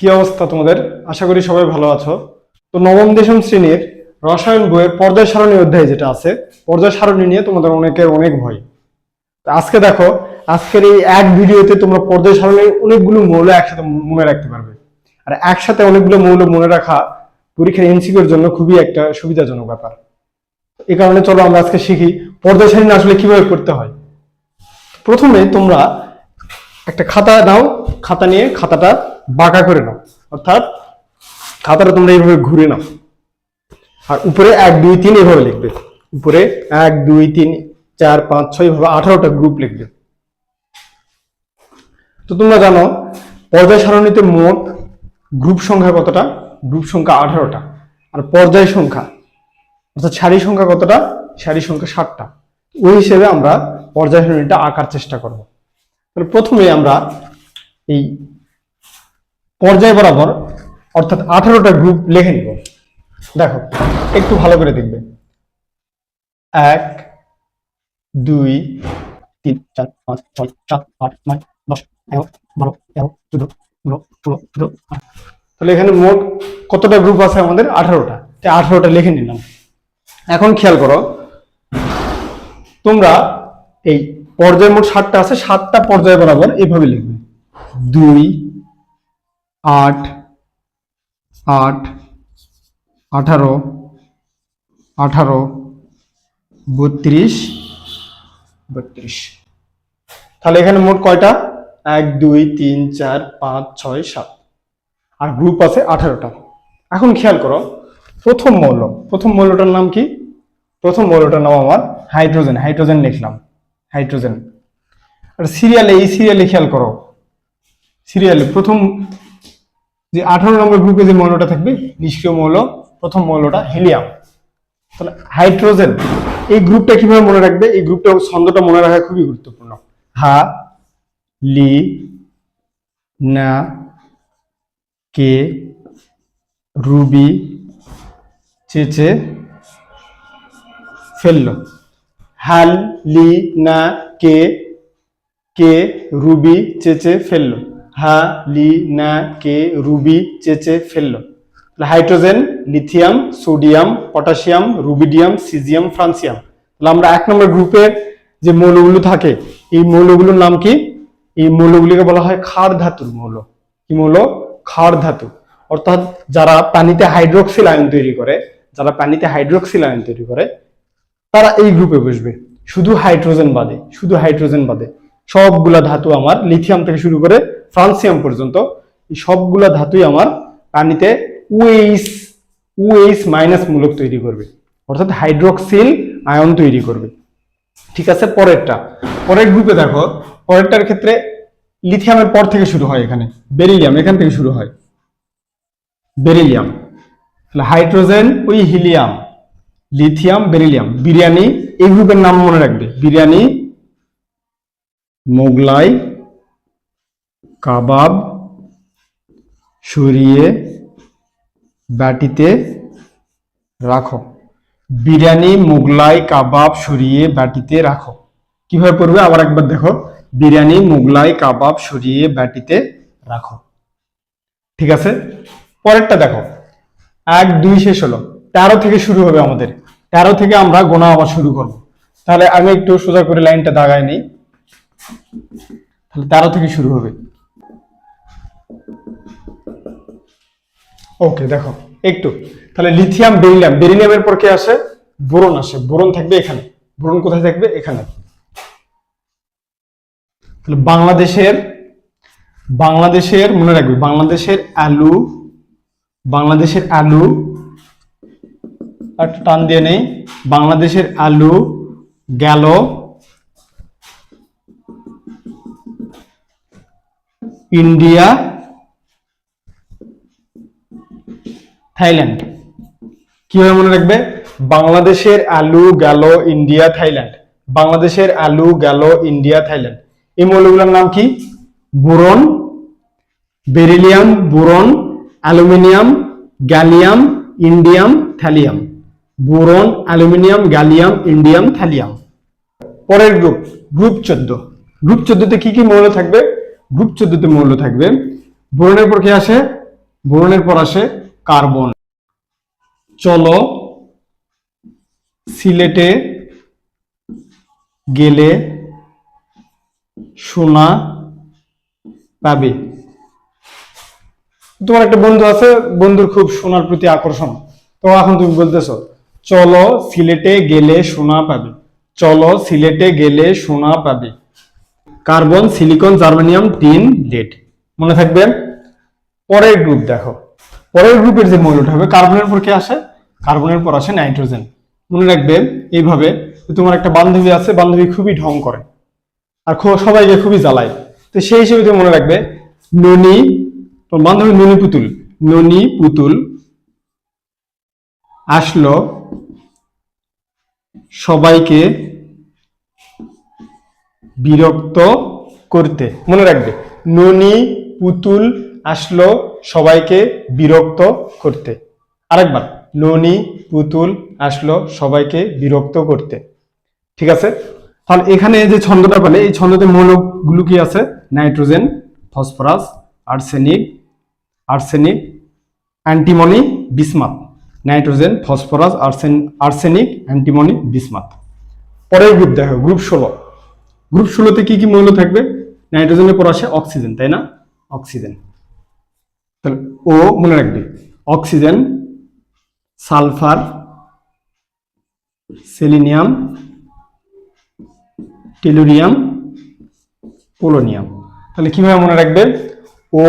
কি অবস্থা তোমাদের? আশা করি সবাই ভালো আছো। তো নবম, দশম শ্রেণির রসায়ন বইয়ের পর্যায় সারণী অধ্যায় যেটা আছে, পর্যায় সারণী নিয়ে তোমাদের অনেকের অনেক ভয়। আজকে দেখো, আজকের এই এক ভিডিওতে তোমরা পর্যায় সারণীর অনেকগুলো মৌল একসাথে মনে রাখতে পারবে। আর একসাথে অনেকগুলো মৌল মনে রাখা পরীক্ষার এনসিকিউর জন্য খুবই একটা সুবিধাজনক ব্যাপার। এই কারণে চলো আমরা আজকে শিখি পর্যায় সারণী আসলে কীভাবে করতে হয়। প্রথমে তোমরা একটা খাতা নাও খাতা নিয়ে খাতাটা বাঁকা করে নাও। অর্থাৎ খাতাটা তোমরা এইভাবে ঘুরে নাও। আর উপরে এক, দুই, তিন এভাবে লিখবে। উপরে এক, দুই, তিন, চার, পাঁচ, ছয় এভাবে আঠারোটা গ্রুপ লিখবে। তো তোমরা জানো, পর্যায় সারণীতে মোট গ্রুপ সংখ্যা কতটা? গ্রুপ সংখ্যা আঠারোটা। আর পর্যায় সংখ্যা, অর্থাৎ সারি সংখ্যা কতটা? সারি সংখ্যা ষাটটা ওই হিসেবে আমরা পর্যায় সারণীটা আঁকার চেষ্টা করব। তাহলে প্রথমে আমরা এই পর্যায় বরাবর, অর্থাৎ আঠারোটা গ্রুপ লিখে নিব। দেখো, একটু ভালো করে দেখবে। এক, দুই, তিন, চার, পাঁচ, ছয়, সাত, আট, নয়, দশ, এগারো, বারো, তেরো, চোদ্দ, পনেরো, ষোলো, সতেরো তাহলে এখানে মোট কতটা গ্রুপ আছে আমাদের? আঠারোটা। আঠারোটা লিখে নিলাম। এখন খেয়াল করো, তোমরা এই পর্যায় মোট সাতটা আছে, সাতটা পর্যায় বরাবর এইভাবে লিখবে। দুই, আট আট, আঠারো আঠারো, বত্রিশ বত্রিশ। তাহলে এখানে মোট কয়টা? এক, দুই, তিন, চার, পাঁচ, ছয়, সাত। আর গ্রুপ আছে আঠারোটা। এখন খেয়াল করো, প্রথম মৌল। প্রথম মৌলটার নাম কি? প্রথম মৌলটার নাম আমার হাইড্রোজেন। হাইড্রোজেন লিখলাম। হাইড্রোজেন। আর সিরিয়ালে এই সিরিয়ালে খেয়াল করো। সিরিয়ালে প্রথম যে আঠারো নম্বর গ্রুপে যে মৌলটা থাকবে, নিষ্ক্রিয় মৌল, প্রথম মৌলটা হিলিয়াম তাহলে হাইড্রোজেন এই গ্রুপটা কীভাবে মনে রাখবে? এই গ্রুপটা ছন্দটা মনে রাখা খুবই গুরুত্বপূর্ণ। হা, লি, না, কে, রুবি, চেচে, ফেলল। হাল, লি, না, কে কে, রুবি, চেচে, ফেলল। হা, লি, না, কে, রুবি, চেচে, ফেলল। Hydrogen, lithium, sodium, potassium, rubidium, caesium, francium. তাহলে আমরা এক নম্বর গ্রুপের যে মৌলগুলো থাকে, এই মৌলগুলোর নাম কি? এই মৌলগুলিকে বলা হয় ক্ষার ধাতুর মৌল। কি মৌল? ক্ষার ধাতু। অর্থাৎ যারা পানিতে হাইড্রোক্সিল আয়ন তৈরি করে, যারা পানিতে হাইড্রোক্সিল আয়ন তৈরি করে, তারা এই গ্রুপে বসবে। শুধু হাইড্রোজেন বাদে, শুধু হাইড্রোজেন বাদে। সবগুলা ধাতু আমার লিথিয়াম থেকে শুরু করে ফ্রান্সিয়াম পর্যন্ত, এই সবগুলা ধাতুই আমার পানিতে ওএইচ ওএইচ মাইনাস মূলক তৈরি করবে। অর্থাৎ হাইড্রোক্সিল আয়ন তৈরি করবে। ঠিক আছে, পরেরটা। পরের গ্রুপে দেখো, পরেরটার ক্ষেত্রে লিথিয়ামের পর থেকে শুরু হয় এখানে। বেরিলিয়াম এখান থেকে শুরু হয়। বেরিলিয়াম হাইড্রোজেন ওই হিলিয়াম লিথিয়াম বেরিলিয়াম বিরিয়ানি, এই গ্রুপের নাম মনে রাখবে। বিরিয়ানি, মোগলাই কাবাব সরিয়ে বাটিতে রাখো। বিরিয়ানি, মোগলাই, কাবাব সরিয়ে বাটিতে রাখো। কীভাবে পড়বে আবার একবার দেখো। বিরিয়ানি, মোগলাই, কাবাব সরিয়ে বাটিতে রাখো। ঠিক আছে? পরেরটা দেখো। এক, দুই শেষ হলো। তেরো থেকে শুরু হবে আমাদের। তেরো থেকে আমরা গোনা আবার শুরু করব। তাহলে আমি একটু সোজা করে লাইনটা দাগাই নিই। তাহলে তেরো থেকে শুরু হবে। ওকে দেখো, একটু। তাহলে লিথিয়াম বেরিলিয়াম বেরিলিয়ামের পর কে আসে? বোরন আসে। বোরন থাকবে এখানে। বোরন কোথায় থাকবে? এখানে। তাহলে বাংলাদেশের বাংলাদেশের, মনে রাখবে, বাংলাদেশের আলু বাংলাদেশের আলু একটা টান দিয়ে নেই। বাংলাদেশের আলু গেল। India Thailand. কীভাবে মনে রাখবে? বাংলাদেশের আলু গেল ইন্ডিয়া, থাইল্যান্ড। বাংলাদেশের আলু গেল ইন্ডিয়া, থাইল্যান্ড। এই মৌলগুলোর নাম কি? Boron, beryllium, boron, aluminium, gallium, indium thallium boron, aluminium, gallium, indium thallium পরের গ্রুপ গ্রুপ চোদ্দ। গ্রুপ চোদ্দতে কি কি মৌল থাকবে? গ্রুপ চোদ্দতে মৌল থাকবে। বোরনের পর কি আসে? বোরনের পর আসে কার্বন। চলো, সিলেটে গেলে সোনা পাবে। তোমার একটা বন্ধু আছে, বন্ধুর খুব সোনার প্রতি আকর্ষণ। তো এখন তুমি বলতেছো, চলো সিলেটে গেলে সোনা পাবে। চলো সিলেটে গেলে সোনা পাবে। Carbon, silicon, germanium, tin, lead. মনে থাকবে? পরের গ্রুপ দেখো। পরের গ্রুপের যে মৌলটা হবে, কার্বনের পর কি আসে? কার্বনের পর আসে নাইট্রোজেন। মনে রাখবে এইভাবে তোমার একটা বান্ধবী আছে, বান্ধবী খুবই ঢং করে আর সবাইকে খুবই জ্বালায়। তো সেই হিসেবে তুমি মনে রাখবে, ননি তোর বান্ধবী ননি পুতুল ননি পুতুল আসলো সবাইকে বিরক্ত করতে। মনে রাখবে, ননি পুতুল আসলো সবাইকে বিরক্ত করতে। আরেকবার, ননি, পুতুল আসলো সবাইকে বিরক্ত করতে। ঠিক আছে? তাহলে এখানে যে ছন্দটা পেলে এই ছন্দতে মৌলগুলো কি আছে? Nitrogen, phosphorus, arsenic arsenic, antimony, bismuth. Nitrogen, phosphorus, আর্সেন, arsenic, antimony, bismuth. পরের গ্রুপ দেখো, গ্রুপ ষোলো। গ্রুপ ষোলোতে কি কি মৌল থাকবে? নাইট্রোজেনের পর আসে অক্সিজেন, তাই না? অক্সিজেন। তাহলে ও মনে রাখবে, oxygen, sulphur, selenium, tellurium, polonium. তাহলে কীভাবে মনে রাখবে? ও,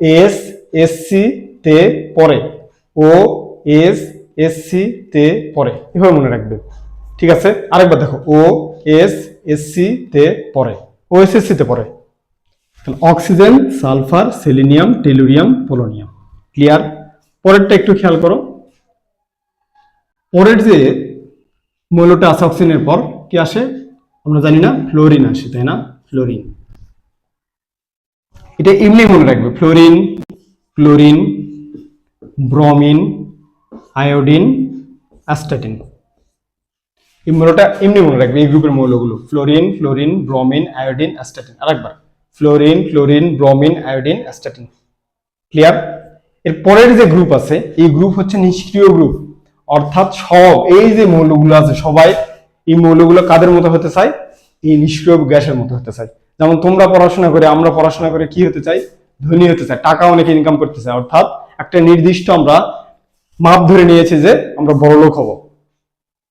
এস, এসসি, তে পরে। ও, এস, এসসি, তে পরে। এভাবে মনে রাখবে। ঠিক আছে? আরেকবার দেখো। ও, এস, এসসি, তে পরে। ও, এস, এসসি, তে পরে। Oxygen, sulphur, selenium, tellurium, polonium. Clear পরেরটা একটু খেয়াল করো। পরের যে মৌলটা আছে অক্সিজেনের পর, কি আসে? আমরা জানি না ফ্লোরিন আসে, তাই না? ফ্লোরিন এটা এমনি মনে রাখবে fluorine chlorine bromine iodine astatine এই মৌলটা এমনি মনে রাখবে, এই গ্রুপের মৌলগুলো fluorine fluorine bromine iodine astatine আরেকবার। Fluorine chlorine bromine iodine astatine clear এর পরের যে গ্রুপ আছে, এই গ্রুপ হচ্ছে নিষ্ক্রিয় গ্রুপ অর্থাৎ সব, এই যে মৌলগুলো আছে সবাই, এই মৌলগুলো কাদের মতো হতে চায়? এই নিষ্ক্রিয় গ্যাসের মতো হতে চায়। যেমন তোমরা পড়াশোনা করে, আমরা পড়াশোনা করে কি হতে চাই? ধনী হতে চাই, টাকা অনেক ইনকাম করতে চাই অর্থাৎ একটা নির্দিষ্ট আমরা মাপ ধরে নিয়েছি যে আমরা বড় লোক হব।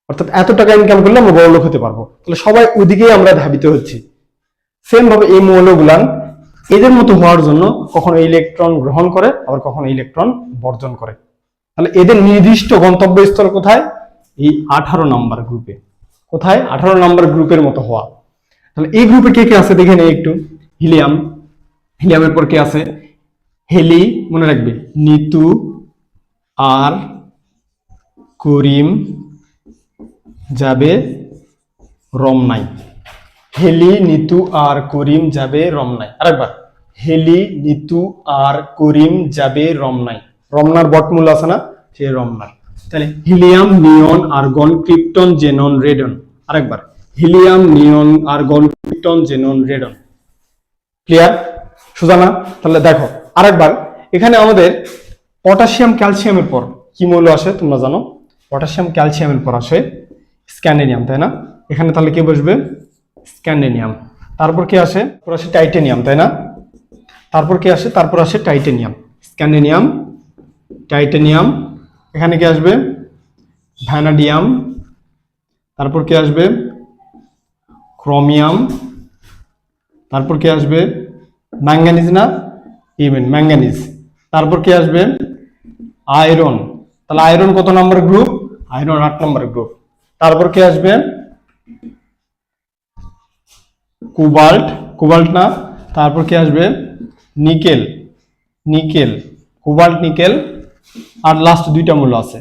অর্থাৎ এত টাকা ইনকাম করলে আমরা বড় লোক হতে পারব। তাহলে সবাই ওদিকেই আমরা ধাবিত হচ্ছি। সেম ভাবে এই মৌলগুলান এদের মতো হওয়ার জন্য কখনো ইলেকট্রন গ্রহণ করে, আবার কখনো ইলেকট্রন বর্জন করে। তাহলে এদের নির্দিষ্ট গন্তব্যস্থল কোথায়? এই আঠারো নম্বর গ্রুপে কোথায়? আঠারো নম্বর গ্রুপের মতো হওয়া। তাহলে এই গ্রুপে কে কে আছে দেখে নেই একটু। হিলিয়াম। হিলিয়ামের পর কে আছে? হেলি, মনে রাখবে। নিতু, আর, করিম, যাবে রমনাই। হেলি নিতু আর করিম যাবে রমনাই আরেকবার। হেলি নিতু আর করিম যাবে রমনাই রমনার বটমূল আছে না? সে রমনার। তাহলে helium, neon, argon krypton xenon, radon. আরেকবার। Helium, neon, argon krypton xenon, radon. Clear? Sujana, তাহলে দেখো। আরেকবার। এখানে আমাদের পটাশিয়াম ক্যালসিয়ামের পর কি মৌল আসে তোমরা জানো? পটাশিয়াম ক্যালসিয়ামের পর আসে স্ক্যান্ডেনিয়াম তাই না? এখানে তাহলে কে বসবে? স্ক্যান্ডেনিয়াম। তারপর কি আসে? তারপর আসে টাইটেনিয়াম, তাই না? তারপর কি আসে? তারপর আসে টাইটেনিয়াম। স্ক্যান্ডেনিয়াম, টাইটেনিয়াম, এখানে কি আসবে? ভ্যানাডিয়াম। তারপর কি আসবে? ক্রোমিয়াম। তারপর কি আসবে? ম্যাঙ্গানিজ না? Even manganese. তারপর কি আসবে? আয়রন। তাহলে আয়রন কত নম্বর গ্রুপ? আয়রন আট নম্বর গ্রুপ। তারপর কি আসবে? কোবাল্ট কোবাল্ট না, তারপর কি আসবে? নিকেল নিকেল, কোবাল্ট, নিকেল, আর লাস্ট দুইটা মূল্য আছে,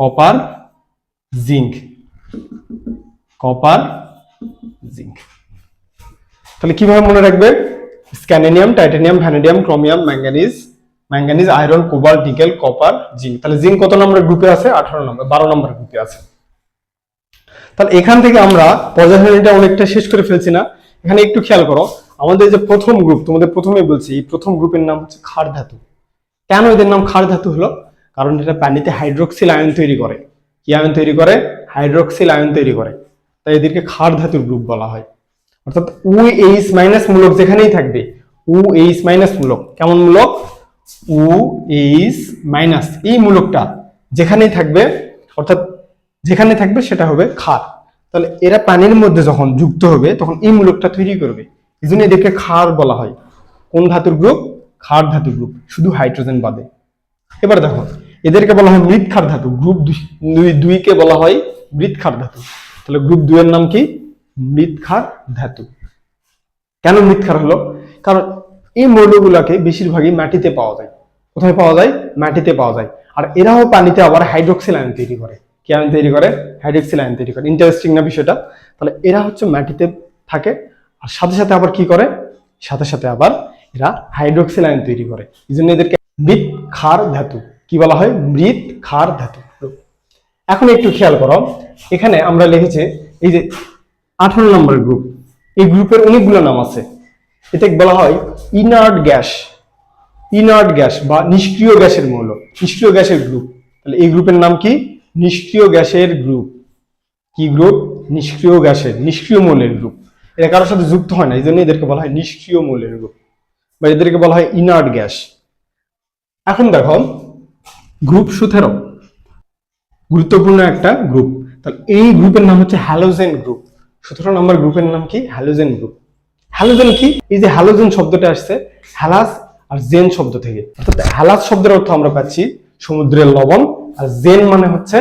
কপার জিঙ্ক কপার জিঙ্ক তাহলে কীভাবে মনে রাখবে? Scandium, titanium, vanadium, chromium, manganese manganese, iron, cobalt, nickel, copper zinc তাহলে জিঙ্ক কত নম্বর গ্রুপে আছে? আঠারো নম্বর, বারো নম্বর গ্রুপে আছে। তাহলে এখান থেকে আমরা পর্যায়সারণীটা অনেকটা শেষ করে ফেলছি না। এখানে একটু খেয়াল করো, আমাদের যে প্রথম গ্রুপ তোমাদের প্রথমে বলছি, এই প্রথম গ্রুপের নাম হচ্ছে ক্ষার ধাতু। কেন এদের নাম ক্ষার ধাতু হলো? কারণ এটা পানিতে হাইড্রোক্সিল আয়ন তৈরি করে। কি আয়ন তৈরি করে? হাইড্রোক্সিল আয়ন তৈরি করে। তাই এদেরকে ক্ষার ধাতুর গ্রুপ বলা হয়। অর্থাৎ উ এইচ মাইনাস মূলক যেখানেই থাকবে উ এইচ মাইনাস মূলক। কেমন মূলক? উ এইচ মাইনাস এই মূলকটা যেখানেই থাকবে, অর্থাৎ যেখানে থাকবে সেটা হবে ক্ষার। তাহলে এরা পানির মধ্যে যখন যুক্ত হবে, তখন এই মূলকটা তৈরি করবে। এই জন্য এদেরকে ক্ষার বলা হয়। কোন ধাতুর গ্রুপ ক্ষার ধাতুর গ্রুপ শুধু হাইড্রোজেন বাদে। এবার দেখো, এদেরকে বলা হয় মৃৎক্ষার ধাতু। গ্রুপ দুই দুইকে বলা হয় মৃৎক্ষার ধাতু। তাহলে গ্রুপ দুই এর নাম কি? মৃৎক্ষার ধাতু। কেন মৃৎক্ষার হলো? কারণ এই মৌলগুলোকে বেশিরভাগই মাটিতে পাওয়া যায়। কোথায় পাওয়া যায়? মাটিতে পাওয়া যায়। আর এরাও পানিতে আবার হাইড্রোক্সিল আয়ন তৈরি করে। কি আয়ন তৈরি করে? হাইড্রোক্সিল আয়ন তৈরি করে। ইন্টারেস্টিং না বিষয়টা? তাহলে এরা হচ্ছে মাটিতে থাকে। আর সাথে সাথে আবার কি করে? সাথে সাথে আবার এরা হাইড্রোক্সিল আয়ন তৈরি করে। এই জন্য এদেরকে মৃৎ ক্ষার ধাতু। কি বলা হয়? মৃৎ ক্ষার ধাতু। এখন একটু খেয়াল করো। এখানে আমরা লিখেছি এই যে আঠারো নম্বর গ্রুপ এই গ্রুপের অনেকগুলো নাম আছে। এতে বলা হয় ইনার্ট গ্যাস ইনার্ট গ্যাস বা নিষ্ক্রিয় গ্যাসের মৌল। নিষ্ক্রিয় গ্যাসের গ্রুপ তাহলে এই গ্রুপের নাম কি? নিষ্ক্রিয় গ্যাসের গ্রুপ কি গ্রুপ নিষ্ক্রিয় গ্যাসের, নিষ্ক্রিয় মৌলের গ্রুপ এটা কারোর সাথে যুক্ত হয় না, এই জন্য এদেরকে বলা হয় নিষ্ক্রিয় মৌলের গ্রুপ বা এদেরকে বলা হয় ইনার্ট গ্যাস। এখন দেখো গ্রুপ সতেরো গুরুত্বপূর্ণ একটা গ্রুপ তাহলে এই গ্রুপের নাম হচ্ছে হ্যালোজেন গ্রুপ সতেরো নম্বর গ্রুপের নাম কি? হ্যালোজেন গ্রুপ হ্যালোজেন কি? এই যে হ্যালোজেন শব্দটা আসছে হ্যালাস আর জেন শব্দ থেকে। অর্থাৎ হ্যালাস শব্দের অর্থ আমরা পাচ্ছি সমুদ্রের লবণ আর জেন মানে হচ্ছে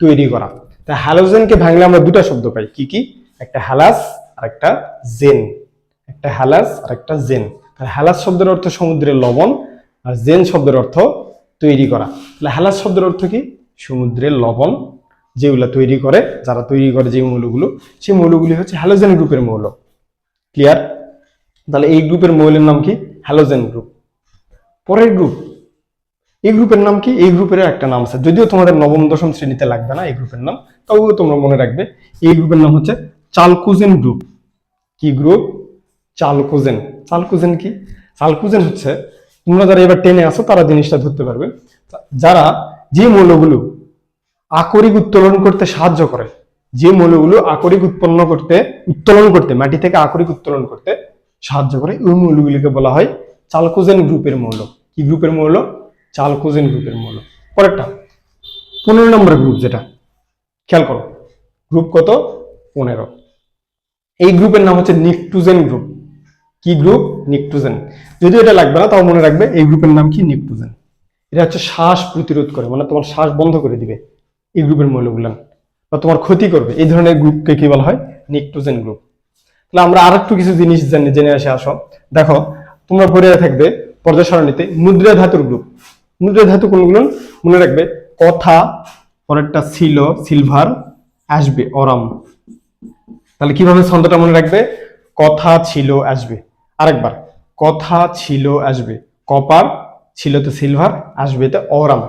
তৈরি করা। তা হ্যালোজেনকে ভাঙলে আমরা দুটো শব্দ পাই। কি কি? একটা হ্যালাস আর একটা জেন একটা হ্যালাস আর একটা জেন তাহলে হ্যালাস শব্দের অর্থ সমুদ্রের লবণ আর জেন শব্দের অর্থ তৈরি করা। তাহলে হ্যালাস শব্দের অর্থ কি? সমুদ্রের লবণ যেগুলো তৈরি করে, যারা তৈরি করে যে মৌলগুলো, সেই মৌলগুলি হচ্ছে হ্যালোজেন গ্রুপের মৌল। ক্লিয়ার তাহলে এই গ্রুপের মৌলের নাম কি? হ্যালোজেন গ্রুপ পরের গ্রুপ এই গ্রুপের নাম কি? এই গ্রুপের একটা নাম আছে। যদিও তোমাদের নবম, দশম শ্রেণীতে লাগবে না এই গ্রুপের নাম, তবুও তোমরা মনে রাখবে, এই গ্রুপের নাম হচ্ছে চালকুজেন গ্রুপ। কি গ্রুপ? চালকুজেন। চালকুজেন কি? চালকুজেন হচ্ছে, তোমরা যারা এবার টেনে আসো তারা জিনিসটা ধরতে পারবে। যারা যে মৌলগুলো আকরিক উত্তোলন করতে সাহায্য করে, যে মৌলগুলো আকরিক উৎপন্ন করতে, উত্তোলন করতে, মাটি থেকে আকরিক উত্তোলন করতে সাহায্য করে, ওই মৌলগুলিকে বলা হয় চালকোজেন গ্রুপের মৌল। কি গ্রুপের মৌল? চালকোজেন গ্রুপের মৌল। পরেরটা, পনেরো নম্বর গ্রুপ যেটা, খেয়াল করো, গ্রুপ কত? পনেরো। এই গ্রুপের নাম হচ্ছে নিকটুজেন গ্রুপ। কি গ্রুপ? নিকটুজেন যদিও এটা লাগবে না, তাও মনে রাখবে, এই গ্রুপের নাম কি? নিকটুজেন এটা হচ্ছে শ্বাস প্রতিরোধ করে মানে তোমার শ্বাস বন্ধ করে দিবে এই গ্রুপের মৌলগুলান বা তোমার ক্ষতি করবে। এই ধরনের গ্রুপকে কি বলা হয়? Pnictogen group. তাহলে আমরা আর একটু কিছু জিনিস জেনে জেনে আসে, আসো। দেখো, তোমরা পড়ে থাকবে পর্যায় সারণীতে মুদ্রা ধাতুর গ্রুপ। মুদ্রা ধাতু কোনগুলো মনে রাখবে, কথা পরেরটা ছিল সিলভার আসবে অরাম। তাহলে কীভাবে ছন্দটা মনে রাখবে? কথা ছিল, আসবে। আরেকবার, কথা ছিল, আসবে। কপার ছিল তো সিলভার আসবে তো অরাম।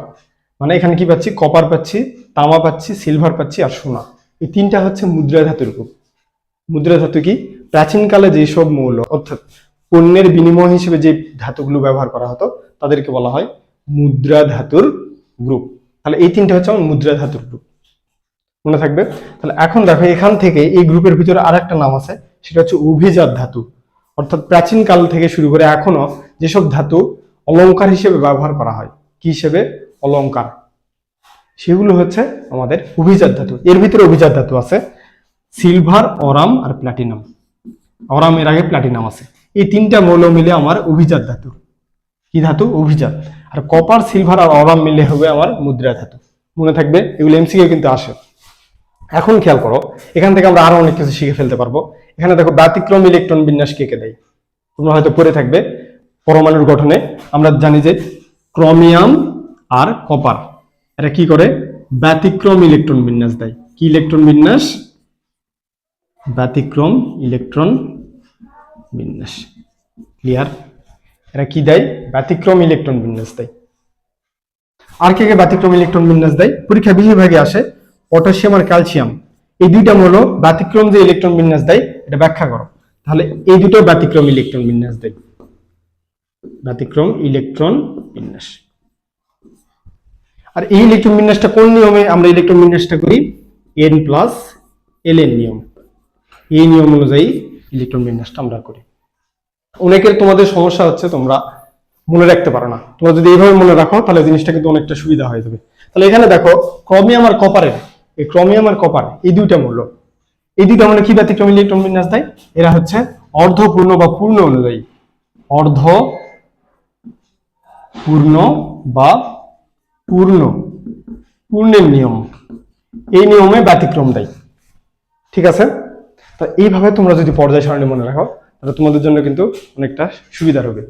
মানে এখানে কি পাচ্ছি? কপার পাচ্ছি, তামা পাচ্ছি সিলভার পাচ্ছি আর সোনা। এই তিনটা হচ্ছে মুদ্রা ধাতুর গ্রুপ মুদ্রা ধাতু কি? প্রাচীনকালে যেসব মৌল, অর্থাৎ পণ্যের বিনিময় হিসেবে যে ধাতুগুলো ব্যবহার করা হতো, তাদেরকে বলা হয় মুদ্রা ধাতুর গ্রুপ তাহলে এই তিনটা হচ্ছে আমার মুদ্রা ধাতুর গ্রুপ মনে থাকবে? তাহলে এখন দেখো, এখান থেকে এই গ্রুপের ভিতরে আর একটা নাম আছে, সেটা হচ্ছে অভিজাত ধাতু। অর্থাৎ প্রাচীন কাল থেকে শুরু করে এখনও যেসব ধাতু অলঙ্কার হিসেবে ব্যবহার করা হয়, কি হিসেবে? অলঙ্কার। সেগুলো হচ্ছে আমাদের অভিজাত ধাতু। এর ভিতরে অভিজাত ধাতু আছে সিলভার, অরাম আর প্লাটিনাম। অরাম এর আগে প্লাটিনাম আছে। এই তিনটা মৌল মিলে আমার অভিজাত ধাতু। কি ধাতু? অভিজাত। আর কপার সিলভার আর অরাম মিলে হবে আমার মুদ্রা ধাতু। মনে থাকবে, এগুলো এমসিকে কিন্তু আসে। এখন খেয়াল করো, এখান থেকে আমরা আরও অনেক কিছু শিখে ফেলতে পারব। এখানে দেখো, ব্যতিক্রম ইলেকট্রন বিন্যাস কে কে দেয়? তোমরা হয়তো পড়ে থাকবে, পরমাণুর গঠনে। আমরা জানি যে ক্রোমিয়াম আর কপার এটা কি করে? ব্যতিক্রম ইলেকট্রন বিন্যাস দেয়। কি ইলেকট্রন বিন্যাস? ব্যতিক্রম ইলেকট্রন বিন্যাস। ক্লিয়ার এরা কি দেয়? ব্যতিক্রম ইলেকট্রন বিন্যাস দেয়। আর কে কে ব্যতিক্রম ইলেকট্রন বিন্যাস দেয়? পরীক্ষা বেশিরভাগে আসে পটাশিয়াম আর ক্যালসিয়াম। এই দুইটা মৌল ব্যতিক্রম যে ইলেকট্রন বিন্যাস দেয়, এটা ব্যাখ্যা করো। তাহলে এই দুটো ব্যতিক্রম ইলেকট্রন বিন্যাস দেয়। ব্যতিক্রম ইলেকট্রন বিন্যাস। আর এই ইলেকট্রন বিন্যাসটা কোন নিয়মে আমরা ইলেকট্রন বিন্যাসটা করি? এন প্লাস এল এন নিয়ম। এই নিয়ম অনুযায়ী ইলেকট্রন বিন্যাসটা আমরা করি। অনেকের তোমাদের সমস্যা হচ্ছে, তোমরা মনে রাখতে পারো না। তোমরা যদি এইভাবে মনে রাখো, তাহলে জিনিসটা কিন্তু অনেকটা সুবিধা হয়ে যাবে। তাহলে এখানে দেখো, ক্রোমিয়াম আর কপারের, এই ক্রোমিয়াম আর কপার, এই দুইটা মূল্য। এই দুইটা মানে কি ব্যতিক্রম ইলেকট্রন বিন্যাস দেয়? এরা হচ্ছে অর্ধপূর্ণ বা পূর্ণ অনুযায়ী। অর্ধ পূর্ণ বা পূর্ণ। পূর্ণের নিয়ম। এই নিয়মে ব্যতিক্রম দেয়। ঠিক আছে? তো এইভাবে তোমরা যদি পর্যায় সারণী মনে রাখো তাহলে তোমাদের জন্য কিন্তু অনেকটা সুবিধা হবে।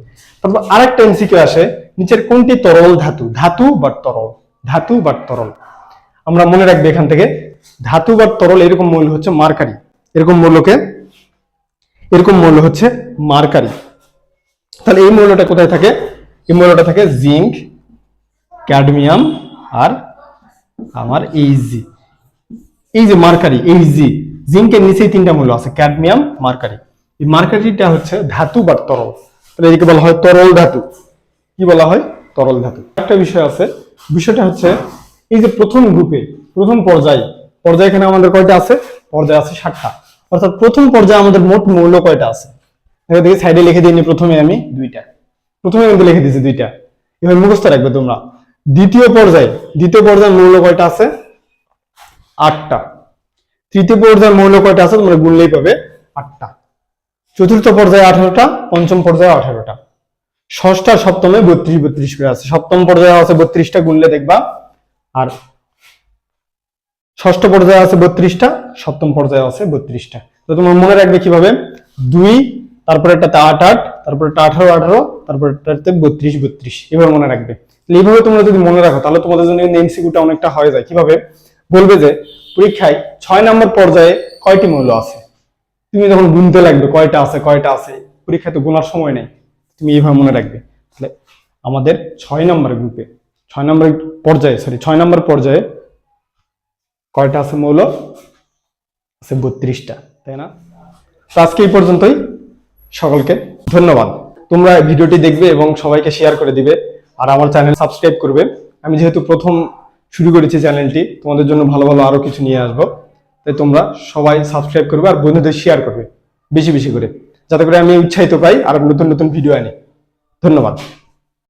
তারপর আরেকটা এমসিকিউ আসে, নিচের কোনটি তরল ধাতু? ধাতু বা তরল? ধাতু বা তরল। আমরা মনে রাখব এখান থেকে, ধাতু বা তরল এরকম মূল্য হচ্ছে মার্কারি। এরকম মূল্যকে এরকম মূল্য হচ্ছে মার্কারি। তাহলে এই মূল্যটা কোথায় থাকে? এই মূল্যটা থাকে জিঙ্ক, ক্যাডমিয়াম আর আমার এইচজি এই যে মার্কারি এইচজি জিঙ্কের নিচেই তিনটা মূল্য আছে, ক্যাডমিয়াম, মার্কারি। এই মার্কারিটা হচ্ছে ধাতু বা তরল। তাহলে এদিকে বলা হয় তরল ধাতু। কি বলা হয়? তরল ধাতু। একটা বিষয় আছে। বিষয়টা হচ্ছে এই যে প্রথম গ্রুপে, প্রথম পর্যায়ে পর্যায়ে এখানে আমাদের কয়টা আছে? পর্যায়ে আছে ষাটটা অর্থাৎ প্রথম পর্যায়ে আমাদের মোট মূল্য কয়টা আছে? এখান থেকে সাইডে লিখে দিইনি প্রথমে আমি দুইটা। প্রথমে কিন্তু লিখে দিয়েছি দুইটা। এবার মুখস্থ রাখবে তোমরা। দ্বিতীয় পর্যায়ে, দ্বিতীয় পর্যায়ের মূল্য কয়টা আছে? আটটা। তৃতীয় পর্যায়ের মৌল কয়টা আছে? তোমরা গুনলেই পাবে আটটা। চতুর্থ পর্যায়ে আঠারোটা, পঞ্চম পর্যায়ে আঠারোটা। ষষ্ঠ আর সপ্তমে বত্রিশ বত্রিশ করে আছে। সপ্তম পর্যায়ে আছে বত্রিশটা, গুনলে দেখবা। আর ষষ্ঠ পর্যায়ে আছে বত্রিশটা, সপ্তম পর্যায়ে আছে বত্রিশটা। তো তোমার মনে রাখবে কীভাবে? দুই, তারপরে একটাতে আট আট, তারপরে একটা আঠারো আঠারো, তারপরে বত্রিশ বত্রিশ। এভাবে মনে রাখবে। এইভাবে তোমরা যদি মনে রাখো, তাহলে তোমাদের জন্য এমসিকিউটা অনেকটা হয়ে যায়। কীভাবে? বলবে যে, পরীক্ষায় ছয় নম্বর পর্যায়ে কয়টি মৌল আছে? তুমি যখন গুনতে লাগবে, কয়টা আছে কয়টা আছে, পরীক্ষায় তো গোনার সময় নেই, তুমি এইভাবে মনে রাখবে। তাহলে আমাদের ছয় নম্বর গ্রুপে, ছয় নম্বর পর্যায়ে সরি ছয় নম্বর পর্যায়ে কয়টা আছে মৌল? আছে বত্রিশটা, তাই না? তো আজকে এই পর্যন্তই। সকলকে ধন্যবাদ। তোমরা ভিডিওটি দেখবে এবং সবাইকে শেয়ার করে দিবে, আর আমার চ্যানেল সাবস্ক্রাইব করবে। আমি যেহেতু প্রথম শুরু করেছি চ্যানেলটি তোমাদের জন্য ভালো ভালো আরও কিছু নিয়ে আসব। তাই তোমরা সবাই সাবস্ক্রাইব করবে আর বন্ধুদের শেয়ার করবে, বেশি বেশি করে। যাতে করে আমি উৎসাহিত পাই আর নতুন নতুন ভিডিও আনি। ধন্যবাদ।